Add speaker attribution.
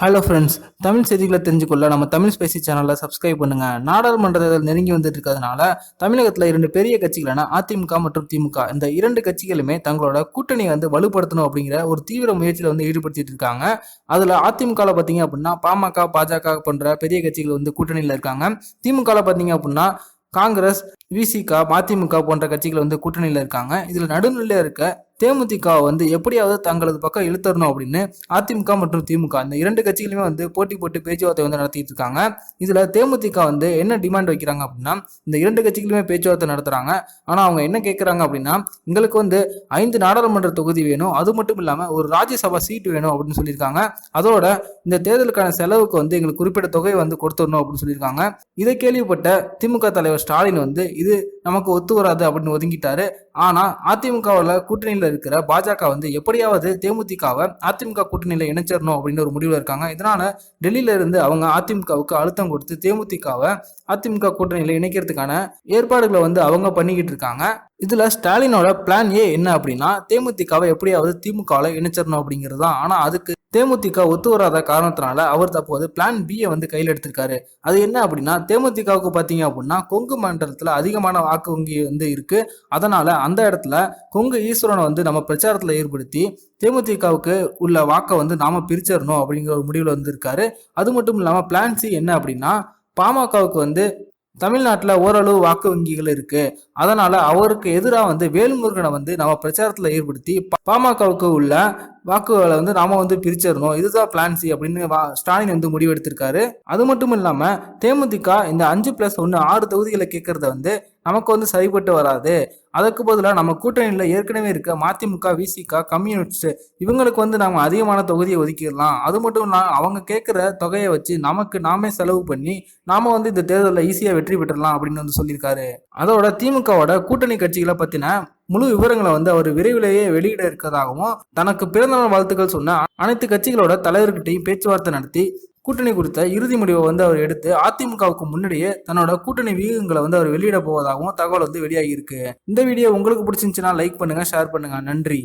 Speaker 1: Hello friends Tamil செய்திகளை தெரிஞ்சுக்கொள்ள நம்ம Tamil Spacey சேனலை சப்ஸ்கிரைப் பண்ணுங்க. நாடாளுமன்ற தேர்தல் நெருங்கி வந்துட்டு இருக்கிறதுனால தமிழகத்தில் இரண்டு பெரிய கட்சிகளான அதிமுக மற்றும் திமுக. இந்த இரண்டு கட்சிகளுமே தங்களோட கூட்டணியை வந்து வலுப்படுத்தணும் அப்படிங்கிற ஒரு தீவிர முயற்சியில் வந்து ஈடுபடுத்திட்டு இருக்காங்க. அதில் அதிமுகவில் பார்த்தீங்க அப்படின்னா பாமக பாஜக போன்ற பெரிய கட்சிகள் வந்து கூட்டணியில் இருக்காங்க. திமுகவில் பார்த்தீங்க அப்படின்னா காங்கிரஸ் விசிக மதிமுக போன்ற கட்சிகள் வந்து கூட்டணியில் இருக்காங்க. இதில் நடுநிலையில் இருக்க தேமுதிக வந்து எப்படியாவது தங்களது பக்கம் இழுத்தரணும் அப்படின்னு அதிமுக மற்றும் திமுக இந்த இரண்டு கட்சிகளுமே வந்து போட்டி போட்டு பேச்சுவார்த்தை வந்து நடத்திட்டு இருக்காங்க. இதுல தேமுதிக வந்து என்ன டிமாண்ட் வைக்கிறாங்க அப்படின்னா இந்த இரண்டு கட்சிகளுமே பேச்சுவார்த்தை நடத்துறாங்க. ஆனா அவங்க என்ன கேட்கறாங்க அப்படின்னா எங்களுக்கு வந்து ஐந்து நாடாளுமன்ற தொகுதி வேணும். அது மட்டும் இல்லாம ஒரு ராஜ்யசபா சீட் வேணும் அப்படின்னு சொல்லியிருக்காங்க. அதோட இந்த தேர்தலுக்கான செலவுக்கு வந்து எங்களுக்கு குறிப்பிட்ட தொகையை வந்து கொடுத்துடணும் அப்படின்னு சொல்லியிருக்காங்க. இதை கேள்விப்பட்ட திமுக தலைவர் ஸ்டாலின் வந்து இது நமக்கு ஒத்து வராது அப்படின்னு ஒதுங்கிட்டாரு. ஆனா அதிமுகவில் கூட்டணியில் இருக்கிற பாஜக வந்து எப்படியாவது தேமுதிகவை அதிமுக கூட்டணியில் இணைச்சிடணும் அப்படின்னு ஒரு முடிவில் இருக்காங்க. இதனால டெல்லியில இருந்து அவங்க அதிமுகவுக்கு அழுத்தம் கொடுத்து தேமுதிகவை அதிமுக கூட்டணியில் இணைக்கிறதுக்கான ஏற்பாடுகளை வந்து அவங்க பண்ணிக்கிட்டு இருக்காங்க. இதுல ஸ்டாலினோட பிளான் ஏ என்ன அப்படின்னா தேமுதிகவை எப்படியாவது திமுகவில் இணைச்சிடணும் அப்படிங்கிறது தான். ஆனா அதுக்கு தேமுதிக ஒத்து வராத காரணத்தினால அவர் தற்போது பிளான் பியை வந்து கையில் எடுத்திருக்காரு. அது என்ன அப்படின்னா தேமுதிகவுக்கு பார்த்தீங்க அப்படின்னா கொங்கு மண்டலத்தில் அதிகமான வாக்கு வங்கி வந்து இருக்கு. அதனால அந்த இடத்துல கொங்கு ஈஸ்வரனை வந்து நம்ம பிரச்சாரத்தில் ஏற்படுத்தி தேமுதிகவுக்கு உள்ள வாக்கை வந்து நாம பிரிச்சிடணும் அப்படிங்கிற ஒரு முடிவில் வந்திருக்காரு. அது மட்டும் இல்லாமல் பிளான் சி என்ன அப்படின்னா பாமகவுக்கு வந்து தமிழ்நாட்டில் ஓரளவு வாக்கு வங்கிகள் இருக்கு. அதனால அவருக்கு எதிராக வந்து வேல்முருகனை வந்து நம்ம பிரச்சாரத்தில் ஏற்படுத்தி பாமகவுக்கு உள்ள வாக்குகளை வந்து நாம வந்து பிரிச்சிடணும். இதுதான் பிளான் சி அப்படின்னு வா- ஸ்டாலின் வந்து முடிவெடுத்திருக்காரு. அது மட்டும் இல்லாமல் தேமுதிக இந்த அஞ்சு பிளஸ் ஒன்று ஆறு தொகுதிகளை கேட்கறத வந்து நமக்கு வந்து சரிப்பட்டு வராது. அதற்கு பதிலாக நம்ம கூட்டணியில் ஏற்கனவே இருக்க மதிமுக விசிக கம்யூனிஸ்ட் இவங்களுக்கு வந்து நம்ம அதிகமான தொகுதியை ஒதுக்கிடலாம். அது மட்டும் இல்லாமல் அவங்க கேட்குற தொகையை வச்சு நமக்கு நாமே செலவு பண்ணி நாம வந்து இந்த தேர்தலில் ஈஸியாக வெற்றி பெற்றலாம் அப்படின்னு வந்து சொல்லியிருக்காரு. அதோட திமுகவோட கூட்டணி கட்சிகளை பற்றின முழு விவரங்களை வந்து அவர் விரைவிலேயே வெளியிட இருக்கதாகவும் தனக்கு பிறந்தநாள் வாழ்த்துக்கள் சொன்ன அனைத்து கட்சிகளோட தலைவர்கிட்டையும் பேச்சுவார்த்தை நடத்தி கூட்டணி குறித்த இறுதி முடிவை வந்து அவர் எடுத்து அதிமுகவுக்கு முன்னாடியே தன்னோட கூட்டணி வியூகங்களை வந்து அவர் வெளியிட போவதாகவும் தகவல் வந்து வெளியாகி இருக்கு இந்த வீடியோ உங்களுக்கு பிடிச்சிருந்துச்சுன்னா லைக் பண்ணுங்க ஷேர் பண்ணுங்க. நன்றி.